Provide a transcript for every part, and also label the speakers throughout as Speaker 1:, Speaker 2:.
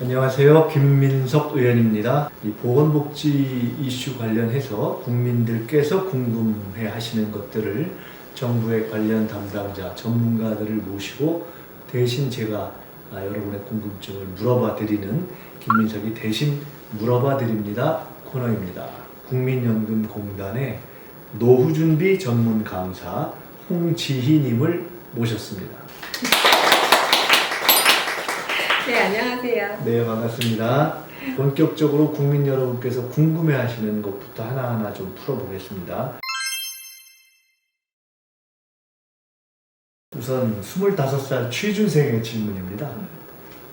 Speaker 1: 안녕하세요. 김민석 의원입니다. 이 보건복지 이슈 관련해서 국민들께서 궁금해 하시는 것들을 정부의 관련 담당자, 전문가들을 모시고 대신 제가 아, 여러분의 궁금증을 물어봐 드리는 김민석이 대신 물어봐 드립니다 코너입니다. 국민연금공단의 노후준비 전문 강사 홍지희님을 모셨습니다.
Speaker 2: 네, 안녕하세요.
Speaker 1: 네, 반갑습니다. 본격적으로 국민 여러분께서 궁금해 하시는 것부터 하나하나 좀 풀어보겠습니다. 우선 25살 취준생의 질문입니다.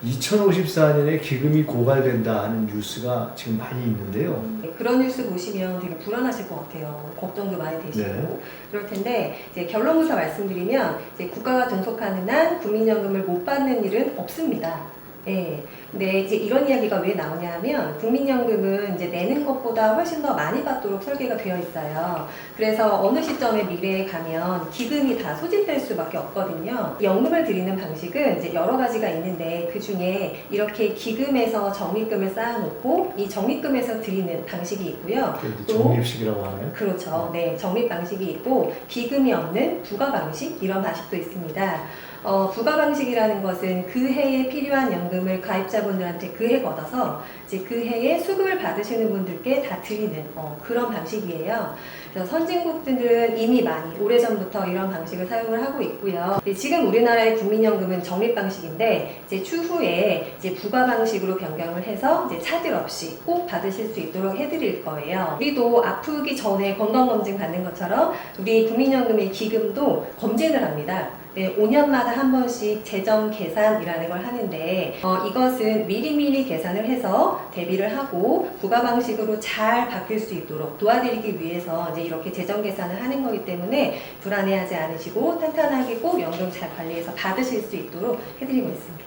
Speaker 1: 2054년에 기금이 고갈된다 하는 뉴스가 지금 많이 있는데요.
Speaker 2: 네, 그런 뉴스 보시면 되게 불안하실 것 같아요. 걱정도 많이 되시고.
Speaker 1: 네.
Speaker 2: 그럴 텐데, 이제 결론부터 말씀드리면, 이제 국가가 존속하는 한 국민연금을 못 받는 일은 없습니다. 예. 근데 이제 이런 이야기가 왜 나오냐 하면, 국민연금은 이제 내는 것보다 훨씬 더 많이 받도록 설계가 되어 있어요. 그래서 어느 시점에 미래에 가면 기금이 다 소진될 수밖에 없거든요. 연금을 드리는 방식은 이제 여러 가지가 있는데 그 중에 이렇게 기금에서 적립금을 쌓아놓고 이 적립금에서 드리는 방식이 있고요.
Speaker 1: 적립식이라고 하나요?
Speaker 2: 그렇죠. 네, 적립 방식이 있고 기금이 없는 부가 방식 이런 방식도 있습니다. 어, 부가 방식이라는 것은 그 해에 필요한 연금 을 가입자분들한테 그 해 걷어서 이제 그 해에 수급을 받으시는 분들께 다 드리는 어, 그런 방식이에요. 그래서 선진국들은 이미 많이 오래전부터 이런 방식을 사용을 하고 있고요. 네, 지금 우리나라의 국민연금은 적립 방식인데 이제 추후에 이제 부가 방식으로 변경을 해서 이제 차질 없이 꼭 받으실 수 있도록 해드릴 거예요. 우리도 아프기 전에 건강검진 받는 것처럼 우리 국민연금의 기금도 검진을 합니다. 네, 5년마다 한 번씩 재정 계산이라는 걸 하는데 어, 이것은 미리미리 계산을 해서 대비를 하고 부가 방식으로 잘 바뀔 수 있도록 도와드리기 위해서 이제 이렇게 재정 계산을 하는 거기 때문에 불안해하지 않으시고 탄탄하게 꼭 연금 잘 관리해서 받으실 수 있도록 해드리고 있습니다.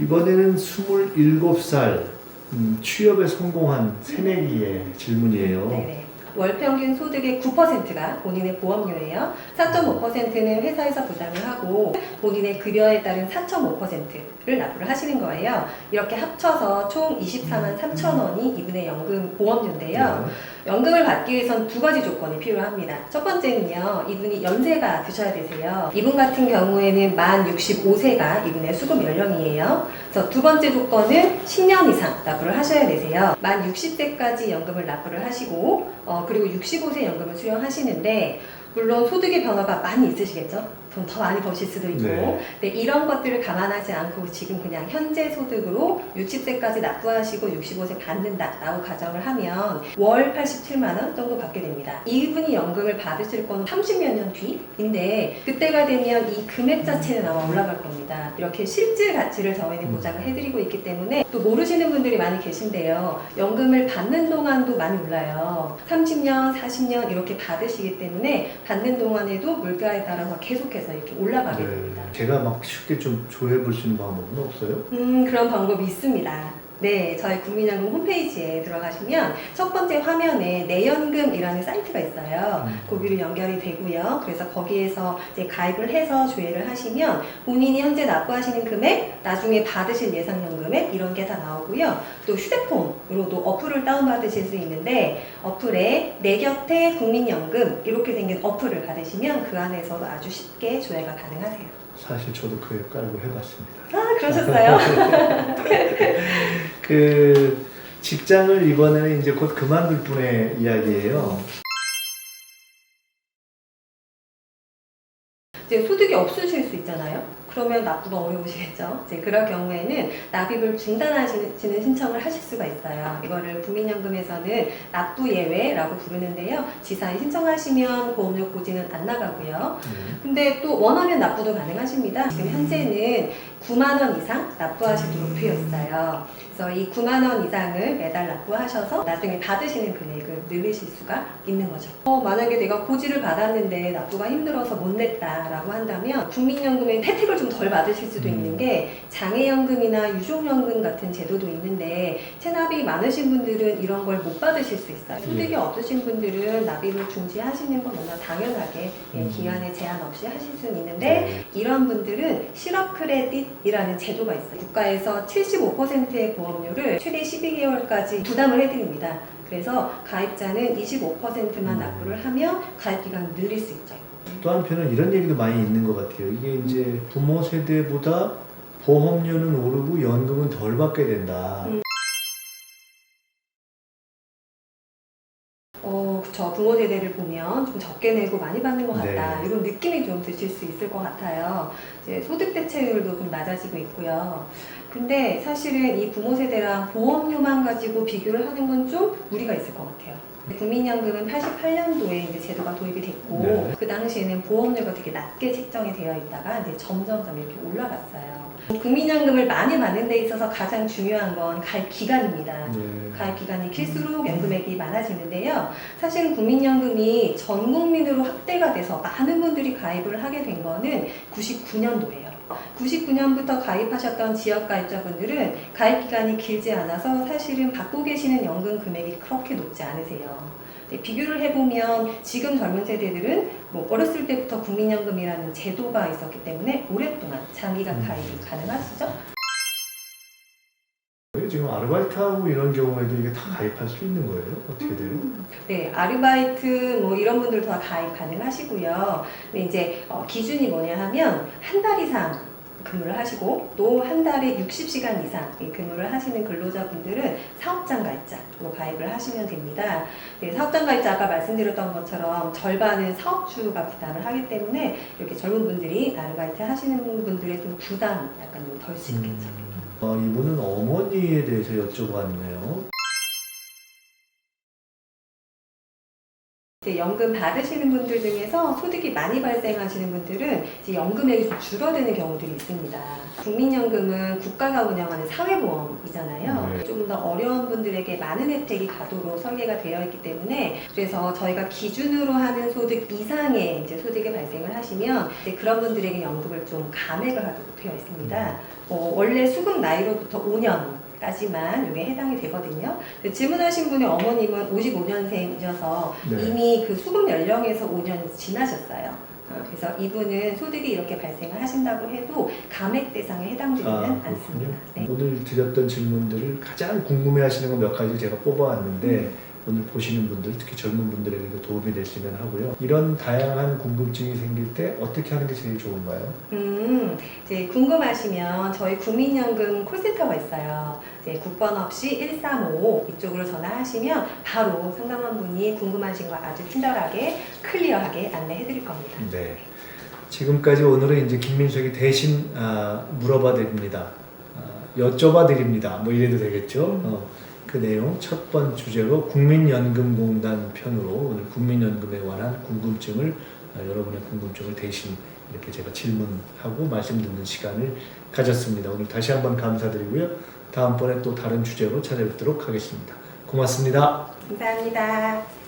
Speaker 1: 이번에는 27살 음, 취업에 성공한 새내기의 질문이에요.
Speaker 2: 네네. 월 평균 소득의 9%가 본인의 보험료예요. 4.5%는 회사에서 부담을 하고 본인의 급여에 따른 4.5%를 납부를 하시는 거예요. 이렇게 합쳐서 총 24만 3천 원이 이분의 연금 보험료인데요. 연금을 받기 위해선 두 가지 조건이 필요합니다. 첫 번째는요, 이분이 연세가 드셔야 되세요. 이분 같은 경우에는 만 65세가 이분의 수급 연령이에요. 그래서 두 번째 조건은 10년 이상 납부를 하셔야 되세요. 만 60세까지 연금을 납부를 하시고, 어, 그리고 65세 연금을 수령하시는데, 물론 소득의 변화가 많이 있으시겠죠? 돈 더 많이 버실 수도 있고.
Speaker 1: 네.
Speaker 2: 네, 이런 것들을 감안하지 않고 지금 그냥 현재 소득으로 60세까지 납부하시고 65세 받는다라고 가정을 하면 월 87만 원 정도 받게 됩니다. 이분이 연금을 받으실 거는 30여 년 뒤인데 그때가 되면 이 금액 자체는 아마 올라갈 겁니다. 이렇게 실질 가치를 저희는
Speaker 1: 음.
Speaker 2: 보장을 해드리고 있기 때문에 또 모르시는 분들이 많이 계신데요. 연금을 받는 동안도 많이 올라요. 30년, 40년 이렇게 받으시기 때문에 받는 동안에도 물가에 따라서 계속해서 이렇게 올라가게 됩니다.
Speaker 1: 네. 제가 막 쉽게 좀 조회해 볼 수 있는 방법은 없어요?
Speaker 2: 음, 그런 방법이 있습니다. 네, 저희 국민연금 홈페이지에 들어가시면 첫 번째 화면에 내연금이라는 사이트가 있어요.
Speaker 1: 음.
Speaker 2: 거기로 연결이 되고요. 그래서 거기에서 이제 가입을 해서 조회를 하시면 본인이 현재 납부하시는 금액, 나중에 받으실 예상연금액 이런 게 다 나오고요. 또 휴대폰으로도 어플을 다운받으실 수 있는데 어플에 내 곁에 국민연금 이렇게 생긴 어플을 받으시면 그 안에서도 아주 쉽게 조회가 가능하세요.
Speaker 1: 사실 저도 그앱 깔고 해봤습니다.
Speaker 2: 아, 그러셨어요?
Speaker 1: 그 직장을 이번에는 이제 곧 그만둘 분의 이야기예요.
Speaker 2: 이제 소득이 없으실 수 있잖아요. 그러면 납부가 어려우시겠죠. 이제 그럴 경우에는 납입을 중단하시는 신청을 하실 수가 있어요. 이거를 국민연금에서는 납부 예외라고 부르는데요. 지사에 신청하시면 보험료 고지는 안 나가고요.
Speaker 1: 네.
Speaker 2: 근데 또 원하면 납부도 가능하십니다. 지금 현재는 9만 원 이상 납부하시도록 되어 있어요. 그래서 이 9만 원 이상을 매달 납부하셔서 나중에 받으시는 금액을 늘리실 수가 있는 거죠. 어, 만약에 내가 고지를 받았는데 납부가 힘들어서 못 냈다라고 라고 한다면 국민연금의 혜택을 좀 덜 받으실 수도
Speaker 1: 음.
Speaker 2: 있는 게 장애연금이나 유족연금 같은 제도도 있는데 체납이 많으신 분들은 이런 걸 못 받으실 수 있어요.
Speaker 1: 예.
Speaker 2: 소득이 없으신 분들은 납입을 중지하시는 건 너무나 당연하게 예,
Speaker 1: 음.
Speaker 2: 기간에 제한 없이 하실 수는 있는데
Speaker 1: 네.
Speaker 2: 이런 분들은 실업 크레딧이라는 제도가 있어요. 국가에서 75%의 보험료를 최대 12개월까지 부담을 해드립니다. 그래서 가입자는 25%만
Speaker 1: 음.
Speaker 2: 납부를 하면 가입 기간을 늘릴 수 있죠.
Speaker 1: 또 한편은 이런 얘기도 많이 있는 것 같아요. 이게 이제 부모 세대보다 보험료는 오르고 연금은 덜 받게 된다.
Speaker 2: 음. 어, 그쵸. 부모 세대를 보면 좀 적게 내고 많이 받는 것 같다.
Speaker 1: 네.
Speaker 2: 이런 느낌이 좀 드실 수 있을 것 같아요. 이제 소득 대체율도 좀 낮아지고 있고요. 근데 사실은 이 부모 세대랑 보험료만 가지고 비교를 하는 건 좀 무리가 있을 것 같아요. 국민연금은 88년도에 이제 제도가 도입이 됐고
Speaker 1: 네.
Speaker 2: 그 당시에는 보험료가 되게 낮게 책정이 되어 있다가 이제 점점점 이렇게 올라갔어요. 국민연금을 많이 받는 데 있어서 가장 중요한 건 가입 기간입니다.
Speaker 1: 네.
Speaker 2: 가입 기간이 길수록 연금액이 많아지는데요. 사실은 국민연금이 전 국민으로 확대가 돼서 많은 분들이 가입을 하게 된 거는 99년도예요. 99년부터 가입하셨던 지역 가입자분들은 가입 기간이 길지 않아서 사실은 받고 계시는 연금 금액이 그렇게 높지 않으세요. 네, 비교를 해보면 지금 젊은 세대들은 뭐 어렸을 때부터 국민연금이라는 제도가 있었기 때문에 오랫동안 장기간
Speaker 1: 음.
Speaker 2: 가입이 가능하시죠?
Speaker 1: 지금 아르바이트하고 이런 경우에도 이게 다 가입할 수 있는 거예요? 어떻게 돼요?
Speaker 2: 네, 아르바이트 뭐 이런 분들 다 가입 가능하시고요. 근데 이제 어, 기준이 뭐냐 하면 한 달 이상 근무를 하시고 또 한 달에 60시간 이상 이 근무를 하시는 근로자분들은 사업장 가입자로 가입을 하시면 됩니다. 네, 사업장 가입자 아까 말씀드렸던 것처럼 절반은 사업주가 부담을 하기 때문에 이렇게 젊은 분들이 아르바이트 하시는 분들의 좀 부담 약간 좀 덜 수 있겠죠.
Speaker 1: 음. 아, 이분은 어머니에 대해서 여쭤봤네요.
Speaker 2: 이제 연금 받으시는 분들 중에서 소득이 많이 발생하시는 분들은 이제 연금액이 좀 줄어드는 경우들이 있습니다. 국민연금은 국가가 운영하는 사회보험이잖아요.
Speaker 1: 네.
Speaker 2: 좀더 어려운 분들에게 많은 혜택이 가도록 설계가 되어 있기 때문에 그래서 저희가 기준으로 하는 소득 이상의 이제 소득이 발생을 하시면 이제 그런 분들에게 연금을 좀 감액을 하도록 되어 있습니다. 어, 원래 수급 나이로부터 5년 까지만 이게 해당이 되거든요. 질문하신 분의 어머님은 55년생이셔서
Speaker 1: 네.
Speaker 2: 이미 그 수급 연령에서 5년이 지나셨어요. 어, 그래서 이분은 소득이 이렇게 발생을 하신다고 해도 감액 대상에 해당되지는
Speaker 1: 아,
Speaker 2: 않습니다. 네.
Speaker 1: 오늘 드렸던 질문들을 가장 궁금해 하시는 거 몇 가지 제가 뽑아왔는데
Speaker 2: 음.
Speaker 1: 오늘 보시는 분들, 특히 젊은 분들에게도 도움이 됐으면 하고요. 이런 다양한 궁금증이 생길 때 어떻게 하는 게 제일 좋은가요?
Speaker 2: 음, 이제 궁금하시면 저희 국민연금 콜센터가 있어요. 이제 국번 없이 1355 이쪽으로 전화하시면 바로 상담한 분이 궁금하신 거 아주 친절하게 클리어하게 안내해 드릴 겁니다.
Speaker 1: 네. 지금까지 오늘은 이제 김민석이 대신 아, 물어봐 드립니다. 아, 여쭤봐 드립니다. 뭐 이래도 되겠죠?
Speaker 2: 음.
Speaker 1: 어, 그 내용 첫 번 주제로 국민연금공단 편으로 오늘 국민연금에 관한 궁금증을 아, 여러분의 궁금증을 대신 이렇게 제가 질문하고 말씀 듣는 시간을 가졌습니다. 오늘 다시 한번 감사드리고요. 다음번에 또 다른 주제로 찾아뵙도록 하겠습니다. 고맙습니다.
Speaker 2: 감사합니다.